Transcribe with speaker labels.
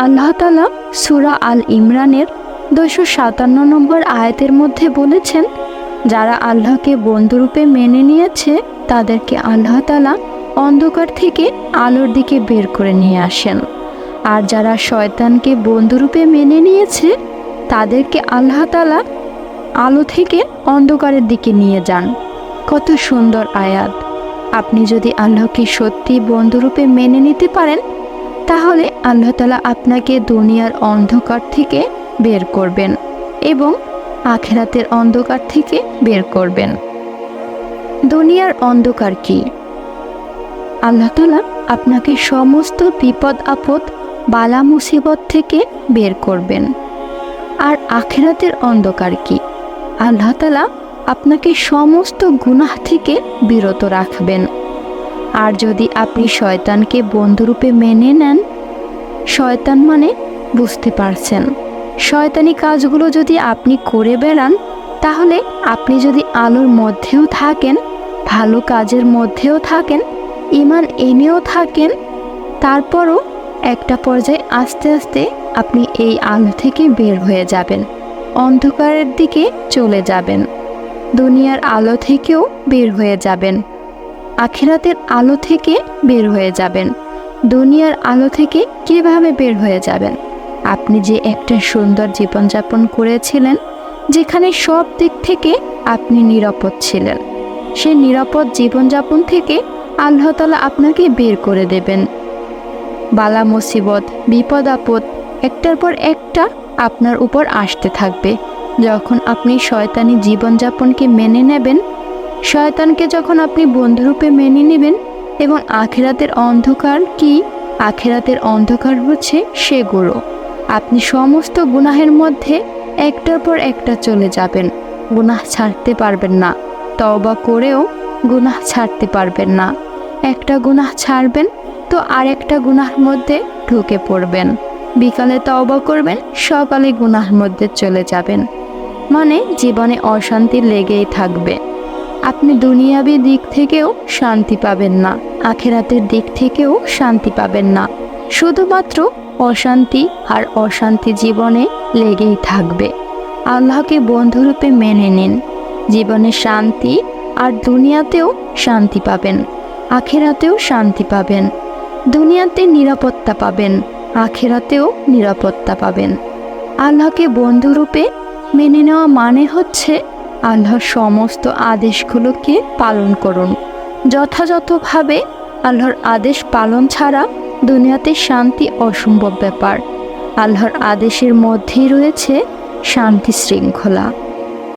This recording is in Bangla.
Speaker 1: আল্লাহ তালা সুরা আল ইমরানের দুশো সাতান্ন নম্বর আয়াতের মধ্যে বলেছেন, যারা আল্লাহকে বন্ধুরূপে মেনে নিয়েছে, তাদেরকে আল্লাহ তালা অন্ধকার থেকে আলোর দিকে বের করে নিয়ে আসেন। আর যারা শয়তানকে বন্ধুরূপে মেনে নিয়েছে, তাদেরকে আল্লাহ তালা আলো থেকে অন্ধকারের দিকে নিয়ে যান। কত সুন্দর আয়াত। আপনি যদি আল্লাহকে সত্যি বন্ধুরূপে মেনে নিতে পারেন তাহলে আল্লাহ তালা আপনাকে দুনিয়ার অন্ধকার থেকে বের করবেন এবং আখেরাতের অন্ধকার থেকে বের করবেন। দুনিয়ার অন্ধকার কি? আল্লাহ তালা আপনাকে সমস্ত বিপদ, আপদ, বালা, মুসিবত থেকে বের করবেন। আর আখেরাতের অন্ধকার কি? আল্লাহ তালা আপনাকে সমস্ত গুনাহ থেকে বিরত রাখবেন। আর যদি আপনি শয়তানকে বন্ধুরূপে মেনে নেন, শয়তান মানে বুঝতে পারছেন। শয়তানি কাজগুলো যদি আপনি করে বেড়ান, তাহলে আপনি যদি আলোর মধ্যেও থাকেন, ভালো কাজের মধ্যেও থাকেন ইমান এনেও থাকেন, তারপরও একটা পর্যায়ে আস্তে আস্তে আপনি এই আলো থেকে বের হয়ে যাবেন, অন্ধকারের দিকে চলে যাবেন, দুনিয়ার আলো থেকেও বের হয়ে যাবেন। আখিরাতের আলো থেকে বের হয়ে যাবেন। দুনিয়ার আলো থেকে কীভাবে বের হয়ে যাবেন? আপনি যে একটা সুন্দর জীবনযাপন করেছিলেন, যেখানে সব দিক থেকে আপনি নিরাপদ ছিলেন সে নিরাপদ জীবনযাপন থেকে আল্লাহ তালা আপনাকে বের করে দেবেন। বালা, মুসিবত, বিপদ, আপদ একটার পর একটা আপনার উপর আসতে থাকবে। যখন আপনি শয়তানি জীবনযাপনকে মেনে নেবেন শয়তানকে যখন আপনি বন্ধুরূপে মেনে নেবেন এবং আখেরাতের অন্ধকার কি? আখেরাতের অন্ধকার হচ্ছে সেগুলো আপনি সমস্ত গুনাহের মধ্যে একটার পর একটা চলে যাবেন। গুনাহ ছাড়তে পারবেন না। তওবা করেও গুনাহ ছাড়তে পারবেন না। একটা গুনাহ ছাড়বেন তো আরেকটা গুনাহর মধ্যে ঢুকে পড়বেন। বিকালে তওবা করবেন, সকালে গুনাহর মধ্যে চলে যাবেন। মানে জীবনে অশান্তি লেগেই থাকবে। আপনি দুনিয়াবি দিক থেকেও শান্তি পাবেন না, আখেরাতের দিক থেকেও শান্তি পাবেন না। শুধুমাত্র অশান্তি আর অশান্তি জীবনে লেগেই থাকবে। আল্লাহকে বন্ধুরূপে মেনে নিন। জীবনে শান্তি আর দুনিয়াতেও শান্তি পাবেন, আখেরাতেও শান্তি পাবেন। দুনিয়াতে নিরাপত্তা পাবেন, আখেরাতেও নিরাপত্তা পাবেন। আল্লাহকে বন্ধুরূপে মেনে নেওয়া মানে হচ্ছে আল্লাহর সমস্ত আদেশগুলোকে পালন করুন। যথাযথভাবে আল্লাহর আদেশ পালন ছাড়া দুনিয়াতে শান্তি অসম্ভব ব্যাপার। আল্লাহর আদেশের মধ্যেই রয়েছে শান্তি শৃঙ্খলা।